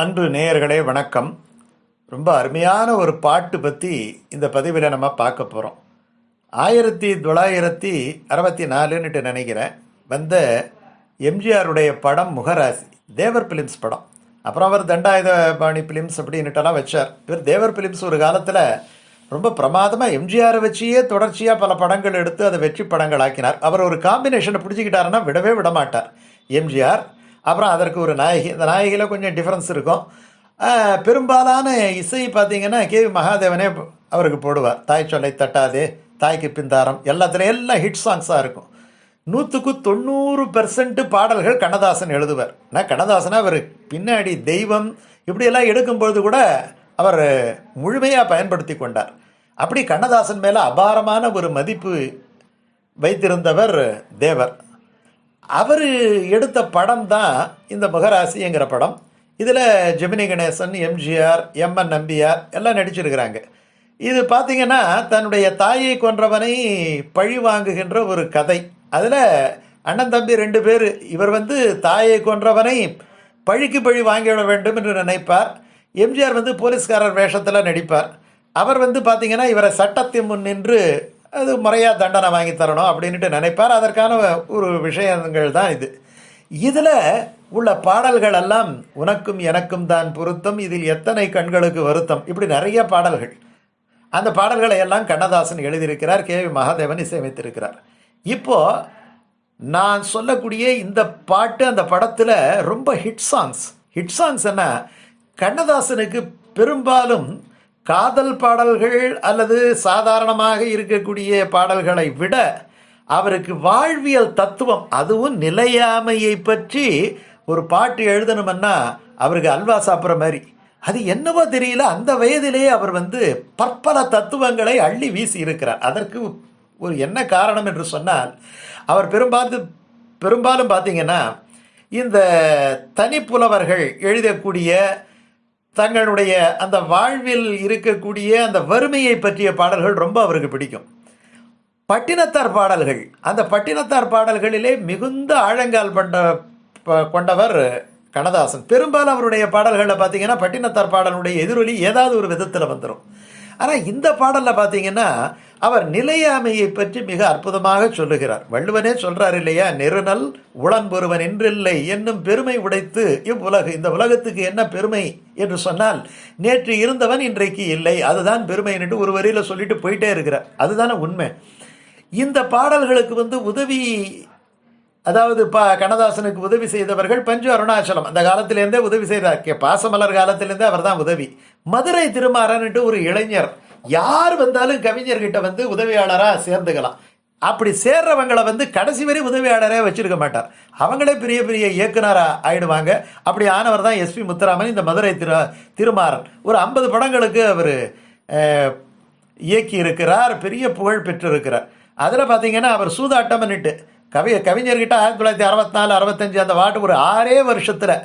அன்று நேயர்களே வணக்கம். ரொம்ப அருமையான ஒரு பாட்டு பற்றி இந்த பதிவில் நம்ம பார்க்க போகிறோம் ஆயிரத்தி தொள்ளாயிரத்தி அறுபத்தி நாலுன்னுட்டு நினைக்கிறேன். வந்த எம்ஜிஆருடைய படம் முகராசி தேவர் பிலிம்ஸ் படம். அப்புறம் அவர் தண்டாயுதபாணி பிலிம்ஸ் அப்படின்னுட்டெல்லாம் வச்சார். இவர் தேவர் பிலிம்ஸ் ஒரு காலத்தில் ரொம்ப பிரமாதமாக எம்ஜிஆரை வச்சியே தொடர்ச்சியாக பல படங்கள் எடுத்து அதை வெற்றி படங்கள் ஆக்கினார். அவர் ஒரு காம்பினேஷனை பிடிச்சிக்கிட்டாருன்னா விடவே விட மாட்டார் எம்ஜிஆர் அப்புறம் அதற்கு ஒரு நாயகி. இந்த நாயகியில் கொஞ்சம் டிஃப்ரென்ஸ் இருக்கும். பெரும்பாலான இசை பார்த்தீங்கன்னா கே வி மகாதேவனே அவருக்கு போடுவார். தாய் சொல்லை தட்டாதே தாய்க்கு பிந்தாரம் எல்லாத்துலேயும் எல்லாம் ஹிட் சாங்ஸாக இருக்கும். நூற்றுக்கு தொண்ணூறு பெர்சன்ட் பாடல்கள் கண்ணதாசன் எழுதுவார். நான் கண்ணதாசனா அவர் பின்னாடி தெய்வம் இப்படியெல்லாம் எடுக்கும்பொழுது கூட அவர் முழுமையாக பயன்படுத்தி கொண்டார். அப்படி கண்ணதாசன் மேலே அபாரமான ஒரு மதிப்பு வைத்திருந்தவர் தேவர். அவர் எடுத்த படம் தான் இந்த முகராசிங்கிற படம். இதில் ஜெமினி கணேசன் எம்ஜிஆர் எம்என் நம்பியார் எல்லாம் நடிச்சிருக்கிறாங்க. இது பார்த்திங்கன்னா தன்னுடைய தாயை கொன்றவனை பழி வாங்குகின்ற ஒரு கதை. அதில் அண்ணன் தம்பி ரெண்டு பேர் இவர் வந்து தாயை கொன்றவனை பழிக்கு பழி வாங்கிவிட வேண்டும் என்று நினைப்பார். எம்ஜிஆர் வந்து போலீஸ்காரர் வேஷத்தில் நடிப்பார். அவர் வந்து பார்த்தீங்கன்னா இவரை சட்டத்தின் முன் நின்று அது முறையாக தண்டனை வாங்கி தரணும் அப்படின்ட்டு நினைப்பார். அதற்கான ஒரு விஷயங்கள் தான் இது. இதில் உள்ள பாடல்கள் எல்லாம் உனக்கும் எனக்கும் தான் பொருத்தம். இதில் எத்தனை கண்களுக்கு வருத்தம்? இப்படி நிறைய பாடல்கள். அந்த பாடல்களை எல்லாம் கண்ணதாசன் எழுதியிருக்கிறார். கே வி மகாதேவன் இசையமைத்திருக்கிறார். இப்போது நான் சொல்லக்கூடிய இந்த பாட்டு அந்த படத்தில் ரொம்ப ஹிட் சாங்ஸ் ஹிட் சாங்ஸ் என்ன? கண்ணதாசனுக்கு பெரும்பாலும் காதல் பாடல்கள் அல்லது சாதாரணமாக இருக்கக்கூடிய பாடல்களை விட அவருக்கு வாழ்வியல் தத்துவம் அதுவும் நிலையாமையை பற்றி ஒரு பாட்டு எழுதணுமன்னா அவருக்கு அல்வா சாப்பிட்ற மாதிரி. அது என்னவோ தெரியல அந்த வயதிலேயே அவர் வந்து பற்பல தத்துவங்களை அள்ளி வீசி இருக்கிறார். அதற்கு ஒரு என்ன காரணம் என்று சொன்னால் அவர் பெரும்பாலும் பெரும்பாலும் பார்த்தீங்கன்னா இந்த தனிப்புலவர்கள் எழுதக்கூடிய தங்களுடைய அந்த வாழ்வில் இருக்கக்கூடிய அந்த வறுமையை பற்றிய பாடல்கள் ரொம்ப அவருக்கு பிடிக்கும். பட்டினத்தார் பாடல்கள் அந்த பட்டினத்தார் பாடல்களிலே மிகுந்த ஆழங்கால் பண்ட கொண்டவர் கண்ணதாசன். பெரும்பாலும் அவருடைய பாடல்களில் பார்த்தீங்கன்னா பட்டினத்தார் பாடலுடைய எதிரொலி ஏதாவது ஒரு விதத்தில் வந்துடும் ஆனால் இந்த பாடலில் பார்த்தீங்கன்னா அவர் நிலையாமையை பற்றி மிக அற்புதமாக சொல்லுகிறார். வள்ளுவனே சொல்றார் இல்லையா? நெருநல் உளன்பொருவன் என்றில்லை என்னும் பெருமை உடைத்து இவ்வுலகு இந்த உலகத்துக்கு என்ன பெருமை? என்று சொன்னால் நேற்று இருந்தவன் இன்றைக்கு இல்லை. அதுதான் பெருமை என்று ஒரு வரியில் சொல்லிட்டு போயிட்டே இருக்கிறார். அதுதானே உண்மை. இந்த பாடல்களுக்கு வந்து உதவி அதாவது பா கண்ணதாசனுக்கு உதவி செய்தவர்கள் பஞ்சு அருணாச்சலம். அந்த காலத்திலேருந்தே உதவி செய்தார். கே பாசமலர் காலத்திலேருந்தே அவர் தான் உதவி. மதுரை திருமாறன்ட்டு ஒரு இளைஞர் யார் வந்தாலும் கவிஞர்கிட்ட வந்து உதவியாளராக சேர்ந்துக்கலாம். அப்படி சேர்றவங்களை வந்து கடைசி வரை உதவியாளரே வச்சிருக்க மாட்டார். அவங்களே பெரிய பெரிய இயக்குனராக ஆயிடுவாங்க. அப்படி ஆனவர் தான் எஸ்பி முத்துராமன் இந்த மதுரை திரு திருமாறன். ஒரு ஐம்பது படங்களுக்கு அவர் இயக்கி இருக்கிறார் பெரிய புகழ் பெற்றிருக்கிறார். அதில் பார்த்தீங்கன்னா அவர் சூதாட்டம்னுட்டு கவி கவிஞர்கிட்ட ஆயிரத்தி தொள்ளாயிரத்தி அறுபத்தி நாலு அறுபத்தஞ்சு அந்த வாட்டு ஒரு ஆறே வருஷத்தில்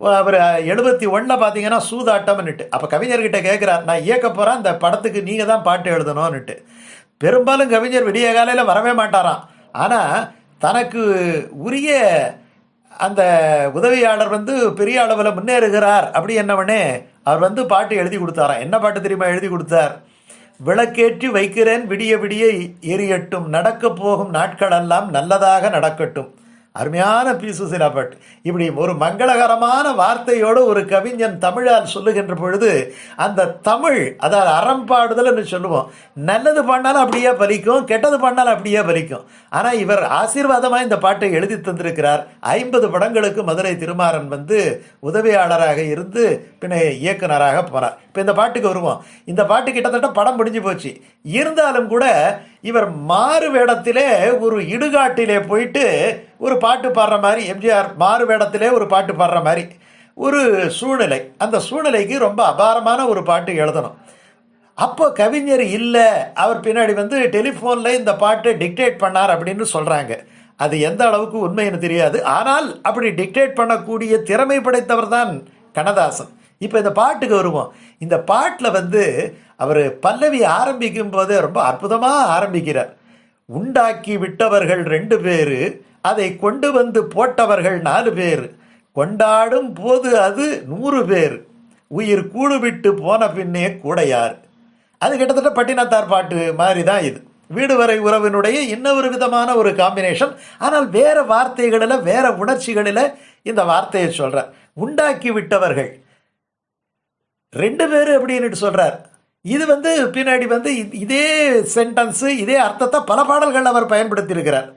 அவர் எழுபத்தி ஒன்றில் பார்த்தீங்கன்னா சூதாட்டம்னுட்டு. அப்போ கவிஞர்கிட்ட கேட்குறார் நான் இயக்க போகிறேன் அந்த படத்துக்கு நீங்கள் தான் பாட்டு எழுதணும்னுட்டு. பெரும்பாலும் கவிஞர் விடிய காலையில் வரவே மாட்டாராம். ஆனால் தனக்கு உரிய அந்த உதவியாளர் வந்து பெரிய அளவில் முன்னேறுகிறார் அப்படி என்னவனே அவர் வந்து பாட்டு எழுதி கொடுத்தாராம். என்ன பாட்டு தெரியுமா எழுதி கொடுத்தார்? விளக்கேற்றி வைக்கிறேன் விடிய விடிய எரியட்டும் நடக்கப் போகும் நாட்களெல்லாம் நல்லதாக நடக்கட்டும். அருமையான பி சுசீலா இப்படி ஒரு மங்களகரமான வார்த்தையோடு ஒரு கவிஞன் தமிழால் சொல்லுகின்ற பொழுது அந்த தமிழ் அதாவது அறம்பாடுதல்னு சொல்லுவோம். நல்லது பண்ணாலும் அப்படியே பலிக்கும் கெட்டது பண்ணாலும் அப்படியே பலிக்கும். ஆனால் இவர் ஆசீர்வாதமாக இந்த பாட்டை எழுதி தந்திருக்கிறார். ஐம்பது படங்களுக்கு மதுரை திருமாறன் வந்து உதவியாளராக இருந்து பின்ன இயக்குனராக போனார். இப்போ இந்த பாட்டுக்கு வருவோம். இந்த பாட்டு கிட்டத்தட்ட படம் முடிஞ்சு போச்சு. இருந்தாலும் கூட இவர் மாறு வேடத்திலே ஒரு இடுகாட்டிலே போயிட்டு ஒரு பாட்டு பாடுற மாதிரி எம்ஜிஆர் மாறு வேடத்திலே ஒரு பாட்டு பாடுற மாதிரி ஒரு சூழ்நிலை. அந்த சூழ்நிலைக்கு ரொம்ப அபாரமான ஒரு பாட்டு எழுதணும். அப்போ கவிஞர் இல்லை அவர் பின்னாடி வந்து டெலிஃபோனில் இந்த பாட்டை டிக்டேட் பண்ணார் அப்படின்னு சொல்கிறாங்க அது எந்த அளவுக்கு உண்மைன்னு தெரியாது. ஆனால் அப்படி டிக்டேட் பண்ணக்கூடிய திறமை படைத்தவர் தான் கண்ணதாசன். இப்போ இந்த பாட்டுக்கு வருவோம். இந்த பாட்டில் வந்து அவர் பல்லவி ஆரம்பிக்கும் போதே ரொம்ப அற்புதமாக ஆரம்பிக்கிறார். உண்டாக்கி விட்டவர்கள் ரெண்டு பேர் அதை கொண்டு வந்து போட்டவர்கள் நாலு பேர். கொண்டாடும் போது அது நூறு பேர். உயிர் கூடுவிட்டு போன பின்னே கூடையார். அது கிட்டத்தட்ட பட்டினத்தார் பாட்டு மாதிரி தான் இது. வீடு வரை உறவினுடைய இன்னொரு விதமான ஒரு காம்பினேஷன் ஆனால் வேற வார்த்தைகளில் வேற உணர்ச்சிகளில் இந்த வார்த்தையை சொல்கிறார் உண்டாக்கி விட்டவர்கள். ரெண்டு பேர் அப்படின்னு சொல்கிறார் இது வந்து பின்னாடி வந்து இதே சென்டென்ஸு இதே அர்த்தத்தை பல பாடல்கள் அவர் பயன்படுத்தி இருக்கிறார்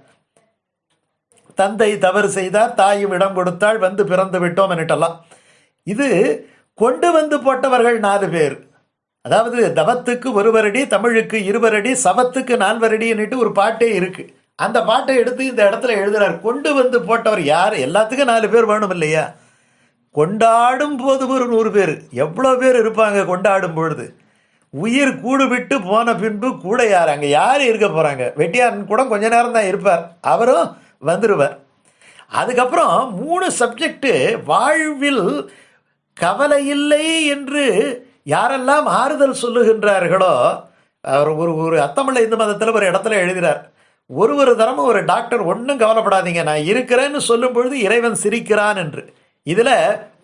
தந்தை தவறு செய்தார் தாயும் இடம் கொடுத்தாள் வந்து பிறந்து விட்டோம் என்னட்டெல்லாம் இது கொண்டு வந்து போட்டவர்கள் நாலு பேர். அதாவது தவத்துக்கு ஒருவரடி தமிழுக்கு இருவரடி சவத்துக்கு நால்வரடின்னுட்டு ஒரு பாட்டே இருக்கு. அந்த பாட்டை எடுத்து இந்த இடத்துல எழுதுறார். கொண்டு வந்து போட்டவர் யார்? எல்லாத்துக்கும் நாலு பேர் வேணும் இல்லையா? கொண்டாடும் போது ஒரு நூறு பேர். எவ்வளோ பேர் இருப்பாங்க கொண்டாடும் பொழுது? உயிர் கூடு விட்டு போன பின்பு கூட யார்? அங்கே யார் இருக்க போகிறாங்க வெட்டியாரன் கூட கொஞ்ச நேரம் தான் இருப்பார். அவரும் வந்துடுவேன் அதுக்கப்புறம் மூணு சப்ஜெக்டு வாழ்வில் கவலை இல்லை என்று யாரெல்லாம் ஆறுதல் சொல்லுகின்றார்களோ அவர் ஒரு ஒரு அத்தமிழ் இந்து மதத்தில் ஒரு இடத்துல எழுதுகிறார் ஒரு ஒரு தரமும் ஒரு டாக்டர் ஒன்றும் கவலைப்படாதீங்க நான் இருக்கிறேன்னு சொல்லும் பொழுது இறைவன் சிரிக்கிறான் என்று. இதில்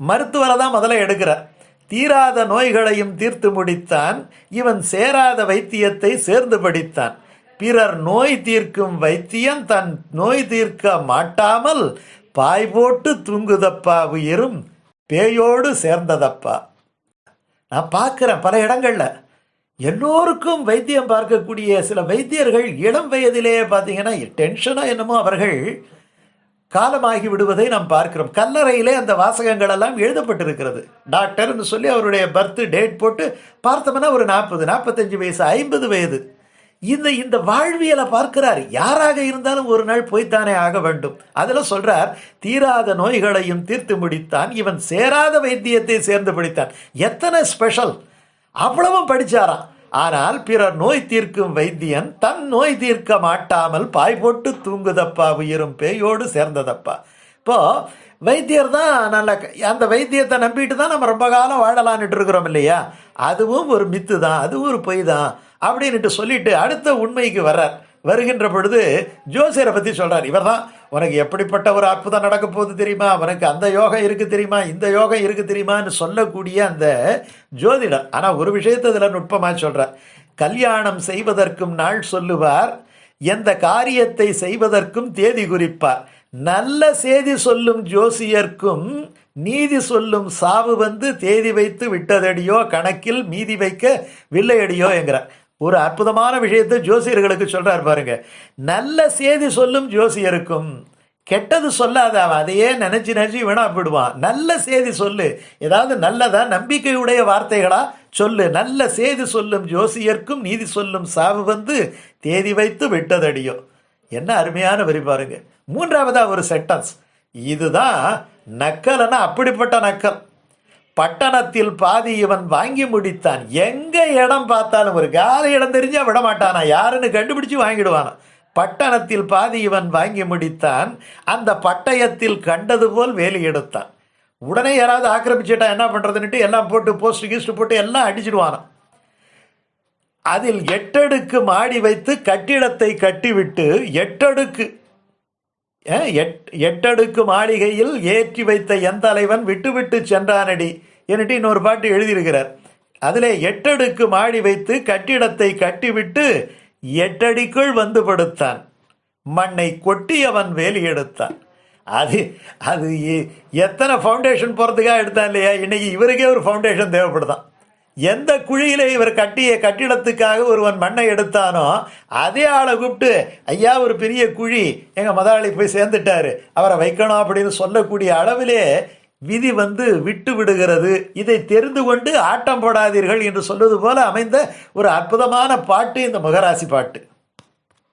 மருத்துவரை தான் முதல்ல எடுக்கிறார். தீராத நோய்களையும் தீர்த்து முடித்தான். இவன் சேராத வைத்தியத்தை சேர்ந்து படித்தான். பிறர் நோய் தீர்க்கும் வைத்தியம் தன் நோய் தீர்க்க மாட்டாமல் பாய் போட்டு தூங்குதப்பா உயிரும் பேயோடு சேர்ந்ததப்பா. நான் பார்க்குறேன் பல இடங்களில். எல்லோருக்கும் வைத்தியம் பார்க்கக்கூடிய சில வைத்தியர்கள் இளம் வயதிலேயே பார்த்தீங்கன்னா டென்ஷனாக என்னமோ அவர்கள் காலமாகி விடுவதை நாம் பார்க்கிறோம். கல்லறையிலே அந்த வாசகங்கள் எல்லாம் எழுதப்பட்டிருக்கிறது. டாக்டர்னு சொல்லி அவருடைய பர்த் டேட் போட்டு பார்த்தோம்னா ஒரு நாற்பது நாற்பத்தஞ்சு வயசு ஐம்பது வயது. இந்த இந்த வாழ்வியலை பார்க்கிறார். யாராக இருந்தாலும் ஒரு நாள் போய்த்தானே ஆக வேண்டும். அதில் சொல்றார் தீராத நோய்களையும் தீர்த்து முடித்தான். இவன் சேராத வைத்தியத்தை சேர்ந்து படித்தான். எத்தனை ஸ்பெஷல் அவ்வளவும் படிச்சாராம். ஆனால் பிறர் நோய் தீர்க்கும் வைத்தியன் தன் நோய் தீர்க்க மாட்டாமல் பாய் போட்டு தூங்குதப்பா உயிரும் பேயோடு சேர்ந்ததப்பா. இப்போ வைத்தியர் தான் நல்ல அந்த வைத்தியத்தை நம்பிட்டு தான் நம்ம ரொம்ப காலம் வாழலான்னுட்டு இருக்கிறோம் இல்லையா? அதுவும் ஒரு மித்து தான் அதுவும் ஒரு பொய் தான். அப்படின்ட்டு சொல்லிட்டு அடுத்த உண்மைக்கு வர்றார். வருகின்ற பொழுது ஜோசியரை பற்றி சொல்கிறார் இவர் தான் உனக்கு எப்படிப்பட்ட ஒரு அற்புதம் நடக்க போகுது தெரியுமா? உனக்கு அந்த யோகம் இருக்குது தெரியுமா? இந்த யோகம் இருக்குது தெரியுமான்னு சொல்லக்கூடிய அந்த ஜோதிடர். ஆனால் ஒரு விஷயத்தை இதில் நுட்பமாக சொல்கிறார் கல்யாணம் செய்வதற்கும் நாள் சொல்லுவார். எந்த காரியத்தை செய்வதற்கும் தேதி குறிப்பார். நல்ல செய்தி சொல்லும் ஜோசியர்க்கும் நீதி சொல்லும் சாவு வந்து தேதி வைத்து விட்டதடியோ கணக்கில் மீதி வைக்க வில்லையடியோ என்கிறார். ஒரு அற்புதமான விஷயத்தை ஜோசியர்களுக்கு சொல்கிறார் பாருங்க. நல்ல செய்தி சொல்லும் ஜோசியருக்கும் கெட்டது சொல்லாத அவன் அதையே நினச்சி நினச்சி வீணா போயிடுவான். நல்ல செய்தி சொல்லு. ஏதாவது நல்லதா நம்பிக்கையுடைய வார்த்தைகளா சொல்லு. நல்ல செய்தி சொல்லும் ஜோசியர்க்கும் நீதி சொல்லும் சாவு வந்து தேதி வைத்து விட்டதடியோ. என்ன அருமையான வரி பாருங்க. மூன்றாவதா ஒரு சென்டென்ஸ் இதுதான் நக்கல்னா அப்படிப்பட்ட நக்கல். பட்டணத்தில் பாதி இவன் வாங்கி முடித்தான். எங்க இடம் பார்த்தாலும் ஒரு காலை இடம் தெரிஞ்சா விட மாட்டானா யாருன்னு கண்டுபிடிச்சு வாங்கிடுவானா? பட்டணத்தில் பாதி இவன் வாங்கி முடித்தான். அந்த பட்டயத்தில் கண்டது போல் வேலி எடுத்தான். உடனே யாராவது ஆக்கிரமிச்சிட்டா என்ன பண்ணுறதுன்ட்டு எல்லாம் போட்டு போஸ்ட் கீஸ்ட் போட்டு எல்லாம் அடிச்சிடுவானாம் அதில் எட்டடுக்கு மாடி வைத்து கட்டிடத்தை கட்டிவிட்டு எட்டடுக்கு எட்டடுக்கு மாளிகையில் ஏற்றி வைத்த என் தலைவன் விட்டுவிட்டு சென்றானடி. என்னட்டு இன்னொரு பாட்டு எழுதியிருக்கிறார். அதிலே எட்டடுக்கு மாடி வைத்து கட்டிடத்தை கட்டிவிட்டு எட்டடிக்குள் வந்து படுத்தான். மண்ணை கொட்டி அவன் வேலி எடுத்தான். அது அது எத்தனை ஃபவுண்டேஷன் போகிறதுக்காக எடுத்தான் இல்லையா? இன்னைக்கு இவருக்கே ஒரு ஃபவுண்டேஷன் தேவைப்படுதான். எந்த குழியிலே இவர் கட்டிய கட்டிடத்துக்காக ஒருவன் மண்ணை எடுத்தானோ அதே ஆளை கூப்பிட்டு ஐயா ஒரு பெரிய குழி. எங்கள் முதலாளி போய் சேர்ந்துட்டாரு. அவரை வைக்கணும் அப்படின்னு சொல்லக்கூடிய அளவிலே விதி வந்து விட்டு விடுகிறது. இதை தெரிந்து கொண்டு ஆட்டம் போடாதீர்கள் என்று சொல்வது போல அமைந்த ஒரு அற்புதமான பாட்டு இந்த முகராசி பாட்டு.